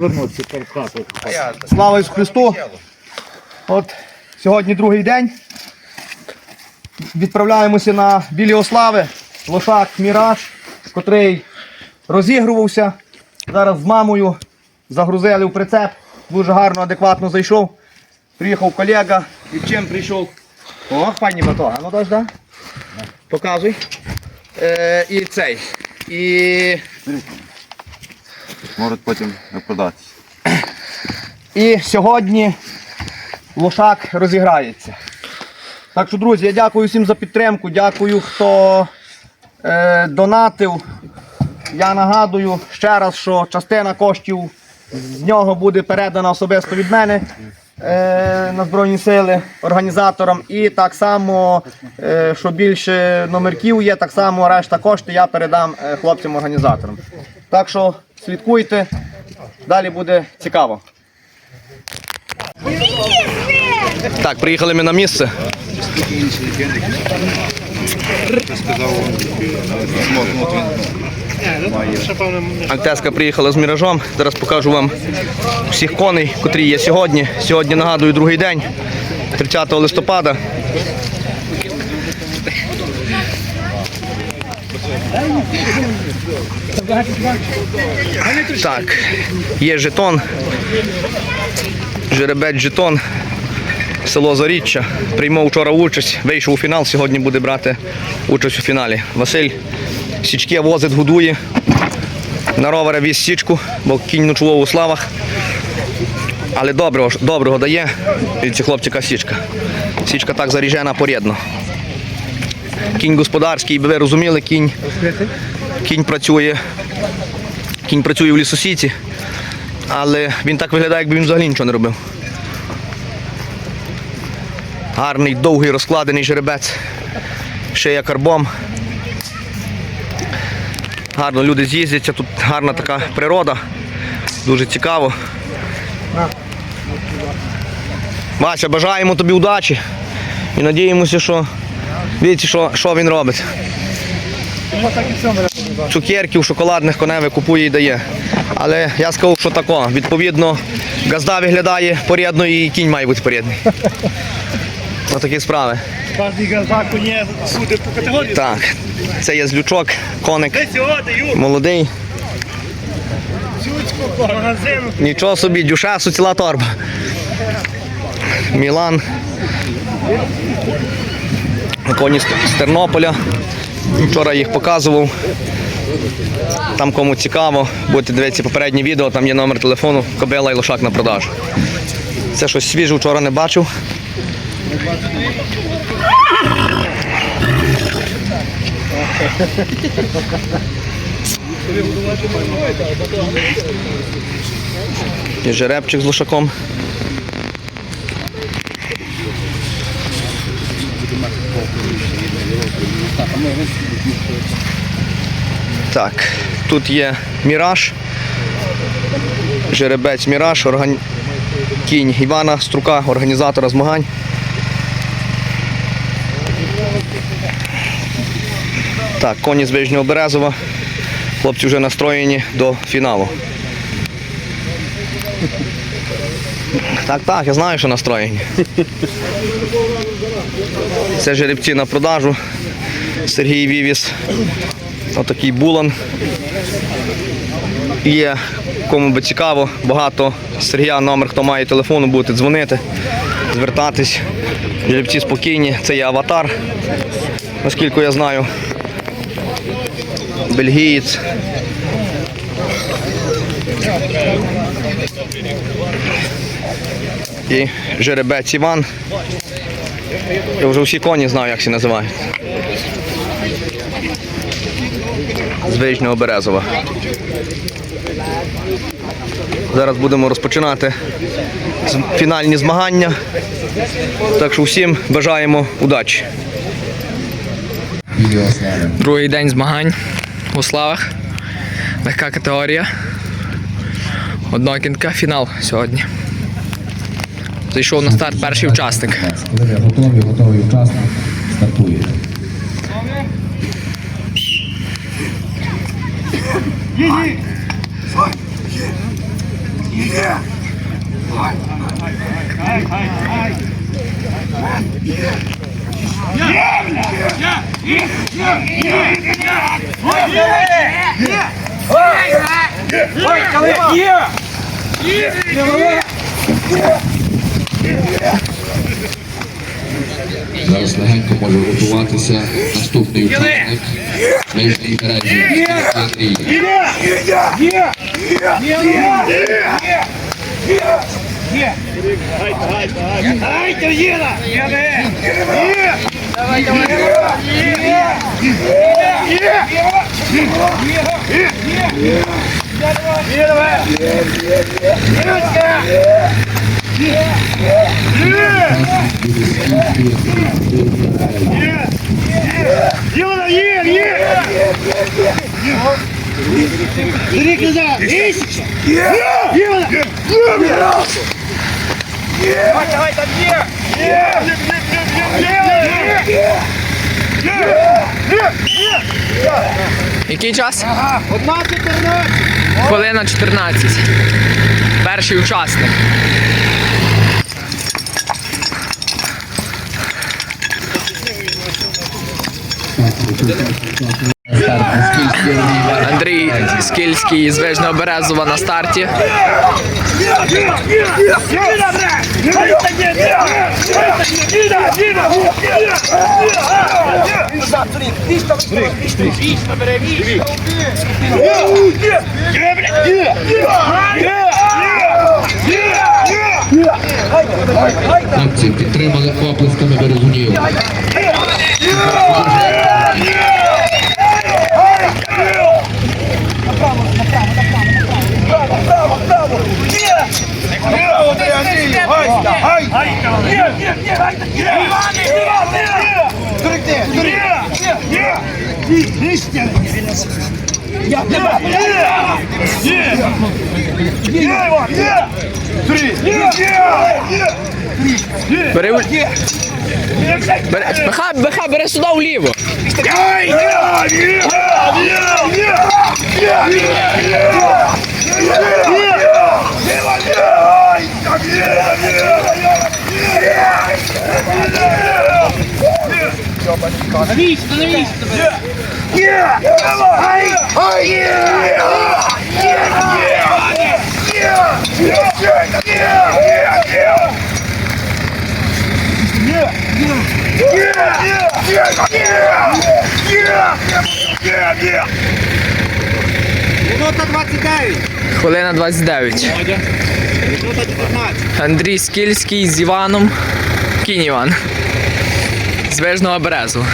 Вернуться перед хатою. Слава Ісусу Христу! От сьогодні другий день. Відправляємося на білі ослави. Лошак Міраж, котрий розігрувався. Зараз з мамою загрузили в прицеп. Дуже гарно, адекватно зайшов. Приїхав колега. І чим прийшов? О, пані батога. Ну даш, да? Показуй. Е, і цей. І Можуть потім не продатися. І сьогодні лошак розіграється. Так що, друзі, я дякую всім за підтримку. Дякую, хто е, донатив. Я нагадую ще раз, що частина коштів з нього буде передана особисто від мене е, на Збройні Сили організаторам. І так само, е, що більше номерків є, так само решта коштів я передам е, хлопцям-організаторам. Так що слідкуйте, далі буде цікаво. Так, приїхали ми на місце. Антеска приїхала з міражом. Зараз покажу вам всіх коней, котрі є сьогодні. Сьогодні нагадую другий день, 30 листопада. Так, є жетон. Жеребець жетон. Село Зоріччя. Приймав вчора участь, вийшов у фінал, сьогодні буде брати участь у фіналі. Василь січки возить, годує. На ровера віз січку, бо кінь ночував у славах. Але доброго, доброго дає. І ці хлопчика січка. Січка так заріжена порідно. Кінь господарський, би ви розуміли, кінь, кінь працює. Кінь працює в лісосіці, але він так виглядає, якби він взагалі нічого не робив. Гарний, довгий, розкладений жеребець. Шия карбом. Гарно люди з'їздяться, тут гарна така природа. Дуже цікаво. Вася, бажаємо тобі удачі і надіємося, що дивіться, що, що він робить. Цукерків, шоколадних коневе купує і дає. Але я сказав, що тако. Відповідно, газда виглядає порядно і кінь має бути порядний. Ось такі справи. Кожний газда коні судить по категорії. Так, це є злючок, коник молодий. Нічого собі, дюшесу ціла торба. Мілан. Коні з Тернополя. Вчора їх показував. Там кому цікаво, будете дивитися попереднє відео, там є номер телефону, кобила і лошак на продажу. Це щось свіже, вчора не бачив. Є жеребчик з лошаком. Так, тут є міраж. Жеребець міраж, орган... кінь Івана Струка, організатора змагань. Так, коні з Вижнього Березова. Хлопці вже настроєні до фіналу. Так, так, я знаю, що настроєні. Це жеребці на продажу. Сергій вивіз. Отакий булан. Є, кому би цікаво, багато Сергія номер, хто має телефону, будете дзвонити, звертатись. Жеребці спокійні, це є аватар, наскільки я знаю. Бельгієць. І жеребець Іван. Я вже всі коні знаю, як всі називають. З Вижнього Березова. Зараз будемо розпочинати фінальні змагання. Так що всім бажаємо удачі. Другий день змагань у славах. Легка категорія. Однокінка, фінал сьогодні. Зайшов на старт перший учасник. Готові, готовий учасник, стартує. Зараз легенько може готуватися наступний учасник. Нижній березі. Андрій. Юра, є, є! Рік назад! Ісіча! Юра! Давай, давай, там є! Є! Який час? Одна 14! Хвилина 14. Перший учасник. Старт Москільський Андрій. Скільський з Вижного Березова на старті. Хлопці підтримали оплесками Березунів. Бери. у- Бери. Беха, беха, бери сюди вліво. Минута 29! Хвилина 29. Минута 19! Андрій Скільський з Іваном. Кінь Іван. З Вижного Березу.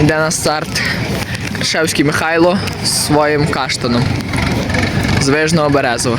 Йде на старт Кришевський Михайло з своїм каштаном. З Вижного Березова.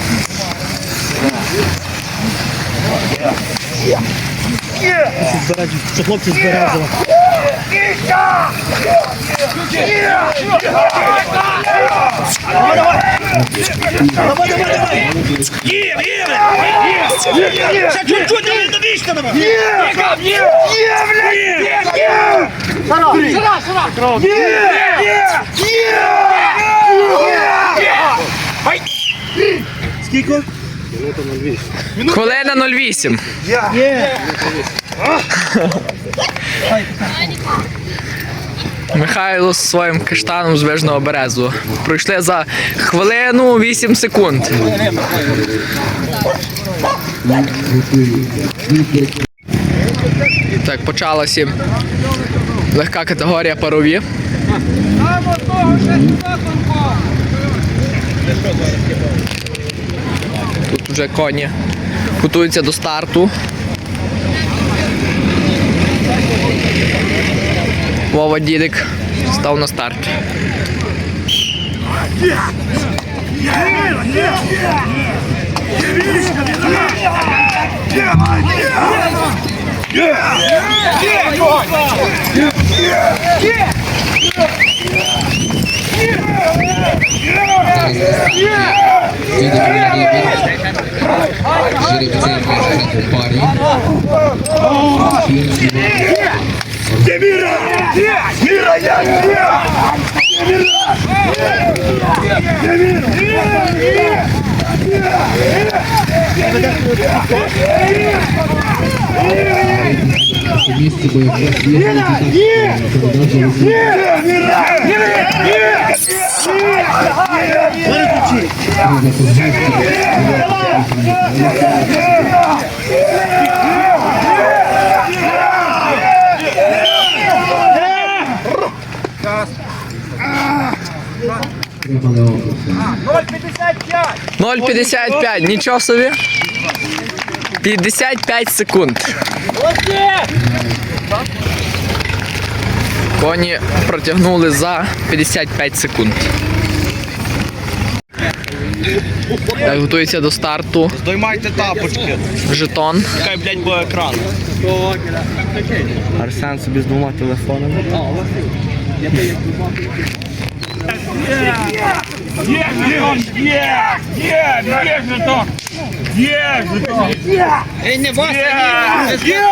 Це хлопці збирали. Давай, давай! Скільки? Хвилина 08. Михайло з своїм каштаном з вижного березу. Пройшли за хвилину 8 секунд. Так, почалася легка категорія парові. Тут вже коні готуються до старту. Вова Дідик став на старт. Демира! Мира, я Демира! Демира! Демира! Вместе бы... Мира! Мира! Мира! Мира! Выключи! Ноль пятьдесят пять. Ничего себе. 55 секунд. Молодец! Коні протягнули за 55 секунд. Так, готується до старту Здоймайте тапочки. жетон. Хай, блядь, бо екран. Арсен собі з двома телефонами. Є жетон, є! Є! Є жетон! Є жетон! Ей, не вас, є!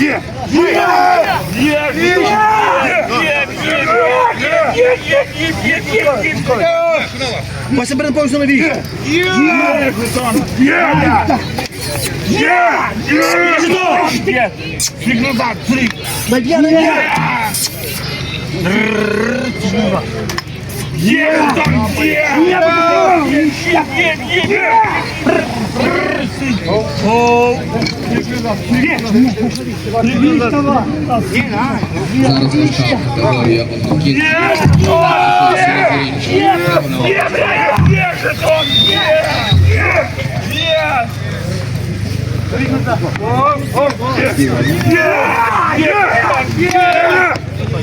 Є! Є! Є! Є! Вася Беренпович на Є! Є! Є! Є! Є! Фіг назад, три! Дай п'яна є! Є! Є! Є! Є! Є! Є! Зараз вистав здоров'я однокінці.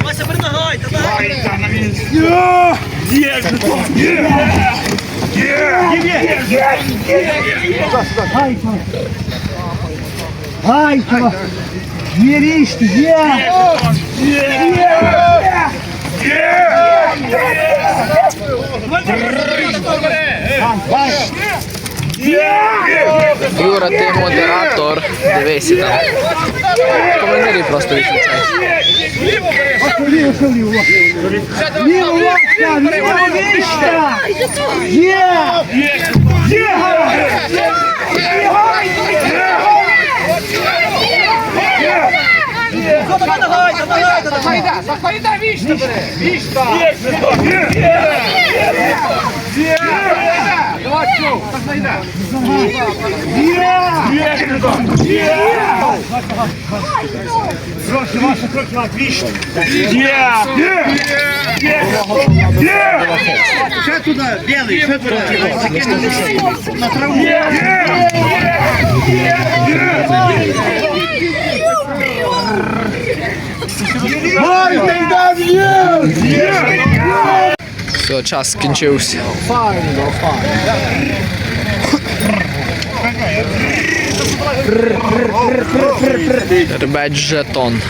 Вася, передагай, давай! Є жетон! Є! Гайка! Гайка! Не ріж ти! Є! Є! Юра, ти модератор. Дивися там. Коментарі просто відключай. Ліво, ліво, ліво. Ліво, ліво. Навіщо? Навіщо? Є! Є! Захайда вічно бере! Вічно! Захайда! Захайда! Захайда! Трохи ваша, трохи вас вічно. Є! Є! Є! Є! Ще туди, білий, ще туди. На траву. Є! Є! Є! Є! Є! Є! Все, час скінчився. Ребець жетон.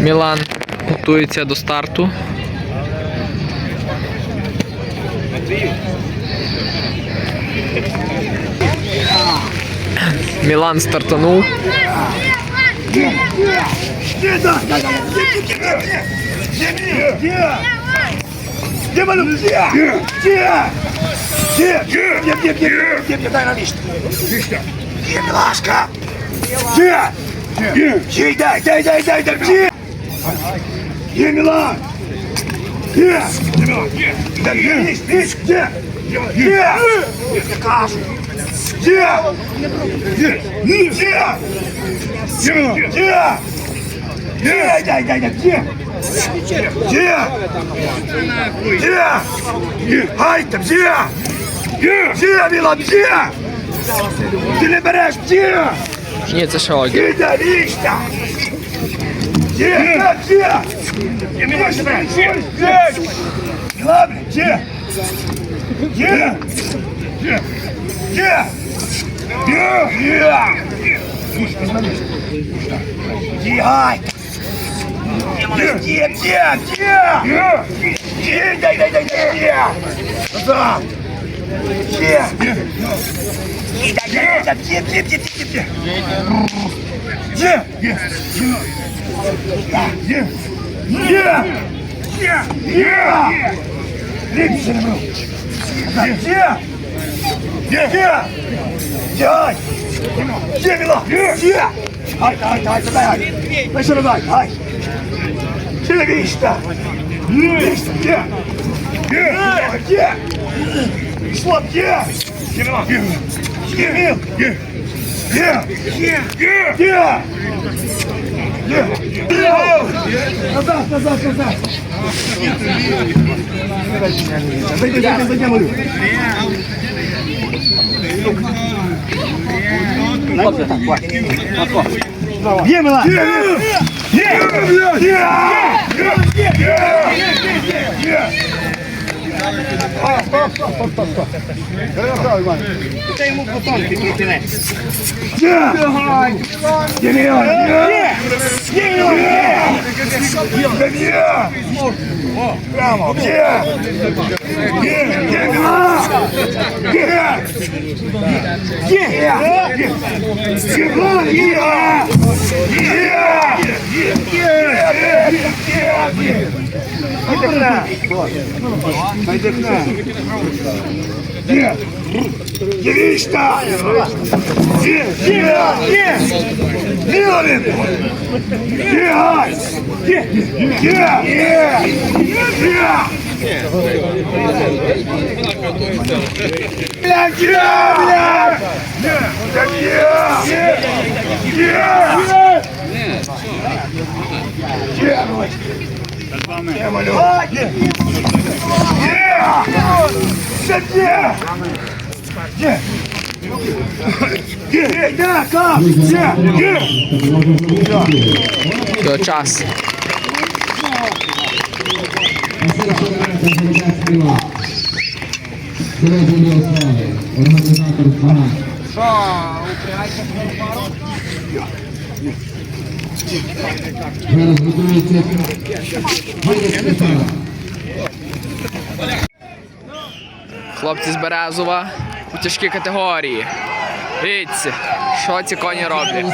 Мілан готується до старту. Мілан стартанув. Малюк? Где? Где? Где? Где? Где? Где? Где? Где? Где? Дай на лист. Где, Милашка? Где? Где? Где? Дай, дай, дай, дай, дай, где? Где, Милан? Где? Где, Милан? Где? Да где лист? Лист, где? Где? Где? Я кажу. Где? Где? Где? Где? Где? Где? Где? Дай, дай, дай, где? Где? Где? Где? Ай, там где? Где? Где, Милан, где? Ти не береш, где? Ні, це ще Ольга. Где лично? Где? Где? Где? Где? Милан, где? Где? Ладно, где? Где? Где? Где? Где? Где? Где? Ай! Где? Где? Где? Где? Где? Дай, дай, дай, дай, где? Назад! Где? Где? Дай, дай, дай, где, где, где, где, где? Где? Где? Где? Где? Где? Где? Липси не брал. Где? Где? Где? Где? Ай! Где, Мила? Где? Ай, ай, ай, дай, ай. Дай сюда, дай, ай. Где Вишта? Вишта, где? Где? Где? Слаб, где? Где, Мила? Где? Где, Мил? Где? Где? Где? Где? Где? Где? Назад, назад, назад. Зайди, зайди, зайди, молю. Где Мила? Где? Где? Где? Где? Где? Где? А, стоп, стоп, стоп, стоп, стоп. Хорошо, Иван. Це йому потом підкріплене. Где? Где Мила? Где? Где Мила? Где? Где? Прямо. Где? Где? Где Мила? Где? Где? Где? Где? Мила? Где? Где? Где? Где? Найди окна. Где? Где Вишта? Где? Где? Где? Миловин! Где? Ай? Где? Где? Где? Где? Бля, где? Бля! Да где? Где? Где? Где, малю? Где? Где? Где? Где? Где? террориста! Где? Где? Где? Ислам, где? Кирилл! Где? Где? Где? Где? Где? Назад, назад, назад! Зайди, зайди, зайди, говорю! Бьем его! Бьем его! Стоп, стоп, стоп, стоп, стоп. Перевертаю, Іван. Це йому потонки притине. Є! Є! Є! Є! Є! Є! Прямо! Є! Get, get up! Get up! Get up! Get up! Get up! Yeah! Yeah! Yeah! Yeah! Yeah! Гришка! Где? Где? Где? Миловин! Где? Где? Где? Где? Где? Блядь, я! Блядь! Я! Я! Я! Я! Я! Где? Где? Как? Где? Где? Все, час. Хлопці з Березова у тяжкій категорії. Дивіться, що ці коні роблять.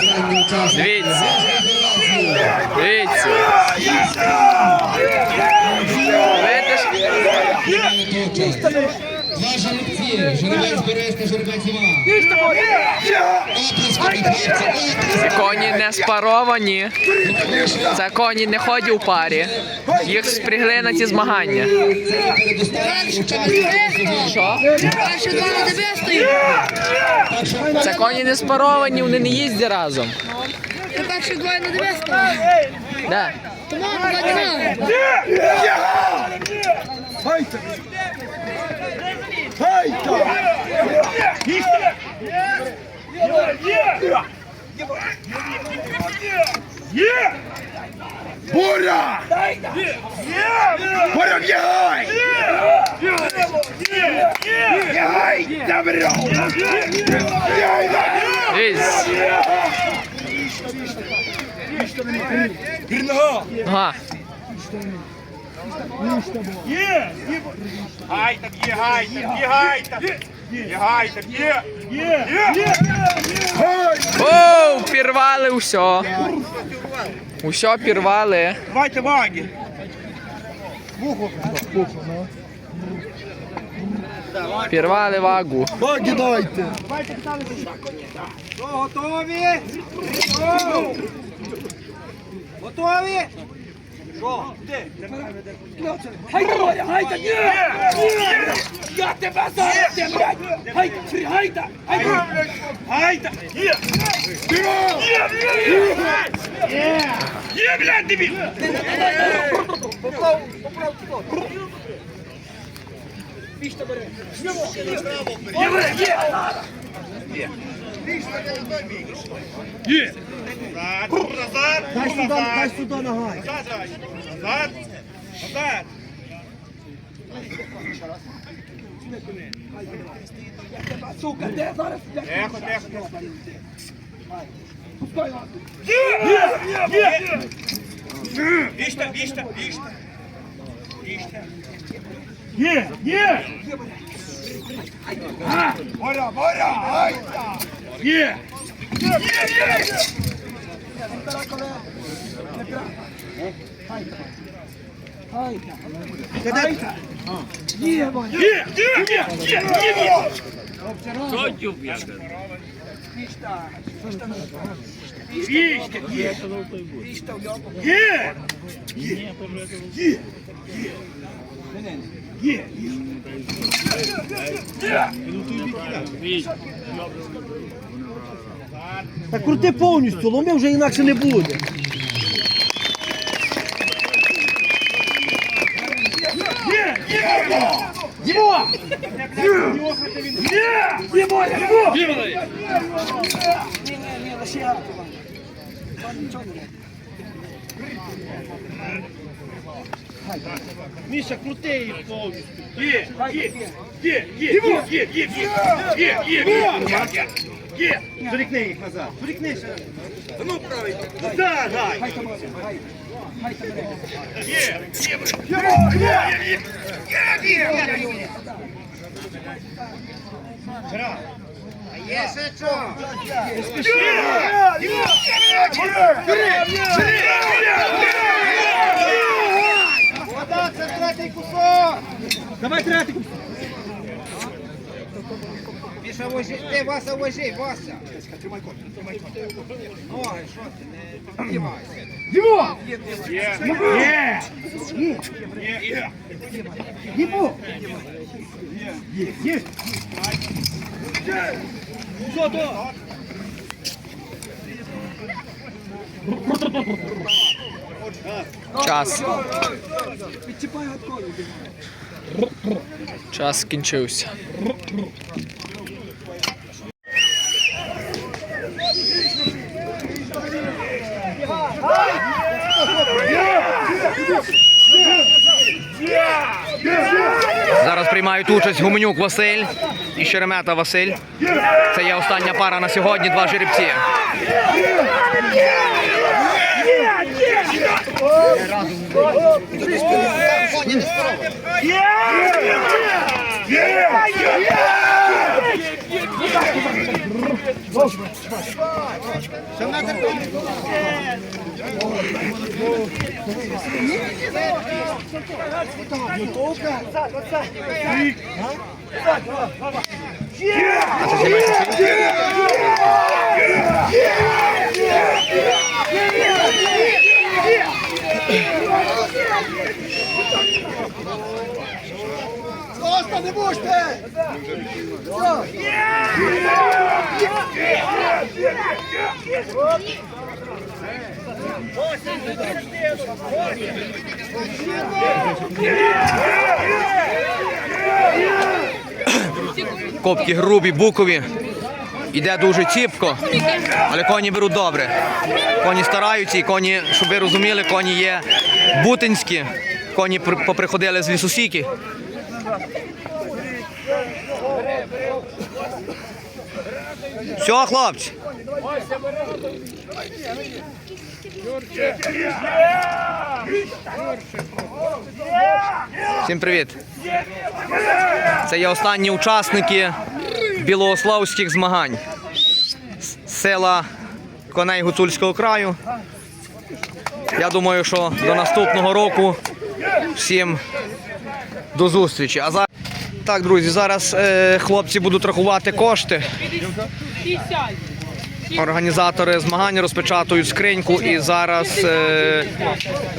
Дивіться. Дивіться. Коні не спаровані. Це коні не ходять у парі. Їх спрягли на ці змагання. Що? Це коні не спаровані, вони не їздять разом. Ти перші двоє на дев'ять сказав? Да. Тому подняв. Файта! Файта! Є! Є! Є! Боря! Боря, бігай! Бігай, добро! Бігай, добро! Га. Є! Гай є, гай там є, гай є, гай там є, є, є, Оу, пірвали усе. Усе пірвали. Давайте ваги. Пірвали вагу. Баги дайте. Давайте, Що, готові? Готові. Готові? Що? Де? Гайда, гайда, ні! Я тебе зараз, ти, блядь! Гайда, гайда! Гайда! Гайда! Є! Є, Є! Є, блядь, дебіл! Поправ, поправ, поправ! Пішта бере! Є, бере, є! Є! Є! Назад! Дай сюди, дай сюди ногай. Назад! Назад! Сука, де зараз? Тихо, тихо, Є! Є! Є! Вішта, вішта, вішта. Вішта. Є! Є! А! Боря, боря! Айта! Є! Є! Є! Є! Є! Є! Та крути повністю, ломи вже інакше не буде. Є. Є. Дімо! Є! Дімо! Дімо! Міша, крути їх повністю. Є! Є! Є! Є! Є! Є! Є! Є! Є! Є! Є! Зрікни їх назад. Зрікнися. Ну, правильно. Да, да. Є! Є! Є! Є! Є! Є! Вода, це третій кусок. Давай третій кусок. Міша, вожи, ти Вася, вожи, Вася. Тримай кот, тримай кот. Ноги, що ти, не піднімайся. Дімо! Є! Є! Дімо! Є! Є! Зото! Час. Час скінчився. Приймають участь Гуменюк Василь і Шеремета Василь. Це є остання пара на сьогодні, два жеребці. Yeah! Просто не будьте! Копки грубі, букові. Іде дуже ціпко, але коні беруть добре. Коні стараються, і коні, щоб ви розуміли, коні є бутинські. Коні поприходили з лісосіки. Все, хлопці. Всім привіт. Це є останні учасники білоославських змагань села коней Гуцульського краю. Я думаю, що до наступного року всім до зустрічі. А зараз так, друзі, зараз е, хлопці будуть рахувати кошти. Організатори змагань розпечатують скриньку і зараз е,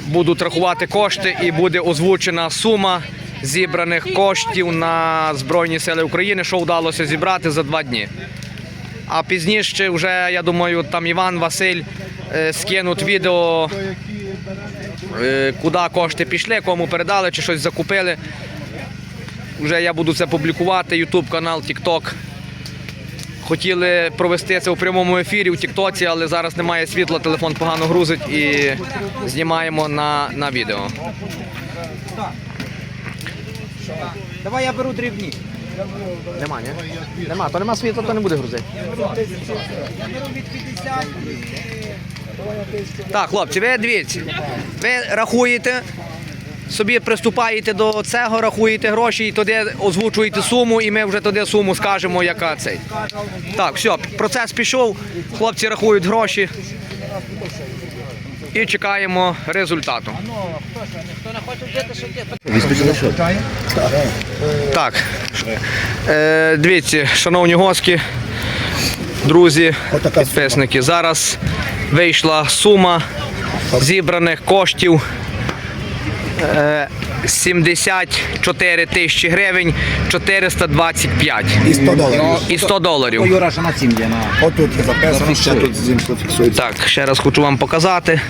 будуть рахувати кошти і буде озвучена сума зібраних коштів на Збройні Сили України, що вдалося зібрати за два дні. А пізніше вже, я думаю, там Іван Василь е, скинуть відео, куди кошти пішли, кому передали чи щось закупили. Вже я буду це публікувати, YouTube канал, TikTok. Хотіли провести це у прямому ефірі у Тіктоці, але зараз немає світла, телефон погано грузить і знімаємо на, на відео. Давай я беру дрібні. Нема, ні? Нема, то нема світла, то не буде грузити. Так, хлопці, ви дивіться. Ви рахуєте, собі приступаєте до цього, рахуєте гроші і туди озвучуєте суму, і ми вже туди суму скажемо, яка цей. Так, все, процес пішов, хлопці рахують гроші. І чекаємо результату. Так. Е, дивіться, шановні гості, друзі, підписники. Зараз вийшла сума зібраних коштів. Е, 74 тисячі гривень 425 І 100 доларів. і 100 доларів. Юра, на цім є, на. Отут є записано, ще тут зімко фіксується. Так, ще раз хочу вам показати.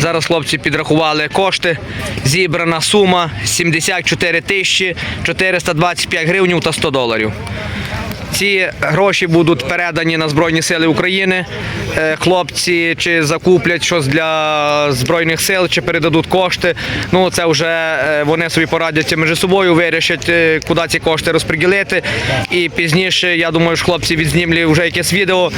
Зараз хлопці підрахували кошти. Зібрана сума 74 тисячі 425 гривень та 100 доларів. Ці гроші будуть передані на Збройні Сили України. Е, Хлопці чи закуплять щось для Збройних сил, чи передадуть кошти. Ну це вже е, вони собі порадяться між собою, вирішать, е, куди ці кошти розподілити. І пізніше, я думаю, що хлопці відзнімлять вже якесь відео.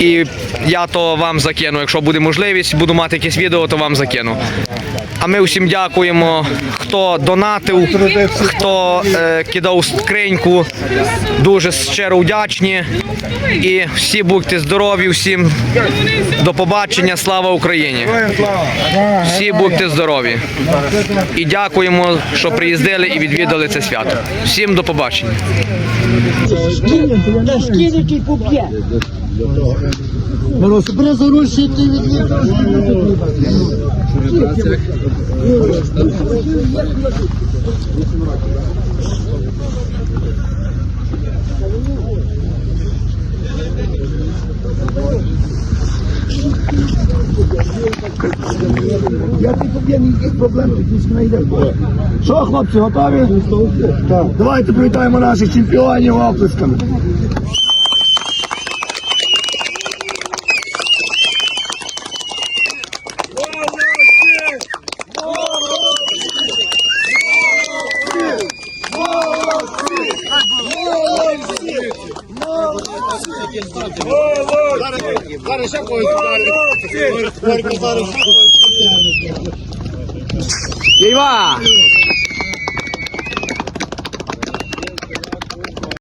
І я то вам закину. Якщо буде можливість, буду мати якесь відео, то вам закину. А ми всім дякуємо, хто донатив, хто е, кидав скриньку. Дуже щиро вдячні. І всі будьте здорові, всім до побачення. Слава Україні! Всі будьте здорові. І дякуємо, що приїздили і відвідали це свято. Всім до побачення. Що, хлопці, готові? Так. Давайте привітаємо наших чемпіонів оплесками.